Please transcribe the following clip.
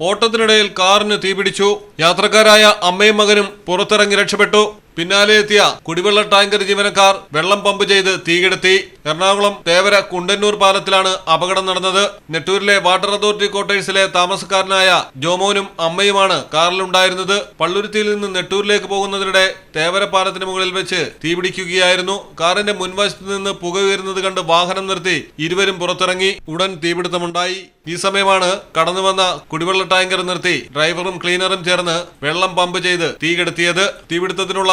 ഓട്ടത്തിനിടയിൽ കാറിന് തീപിടിച്ചു. യാത്രക്കാരായ അമ്മയും മകനും പുറത്തിറങ്ങി രക്ഷപ്പെട്ടു. പിന്നാലെ എത്തിയ കുടിവെള്ള ടാങ്കർ ജീവനക്കാർ വെള്ളം പമ്പ് ചെയ്ത് തീകെടുത്തി എറണാകുളം തേവര കുണ്ടന്നൂർ പാലത്തിലാണ് അപകടം നടന്നത്. നെട്ടൂരിലെ വാട്ടർ അതോറിറ്റി ക്വാർട്ടേഴ്സിലെ താമസക്കാരനായ ജോമോനും അമ്മയുമാണ് കാറിലുണ്ടായിരുന്നത്. പള്ളുരുത്തിയിൽ നിന്ന് നെട്ടൂരിലേക്ക് പോകുന്നതിനിടെ തേവര പാലത്തിന് മുകളിൽ വെച്ച് തീപിടിക്കുകയായിരുന്നു കാറിന്റെ മുൻവശത്ത് നിന്ന് പുക ഉയരുന്നത് കണ്ട് വാഹനം നിർത്തി ഇരുവരും പുറത്തിറങ്ങി. ഉടൻ തീപിടുത്തമുണ്ടായി. ഈ സമയമാണ് കടന്നുവന്ന കുടിവെള്ള ടാങ്കർ നിർത്തി ഡ്രൈവറും ക്ലീനറും ചേർന്ന് വെള്ളം പമ്പ് ചെയ്ത് തീകെടുത്തിയത് തീപിടുത്തത്തിനുള്ള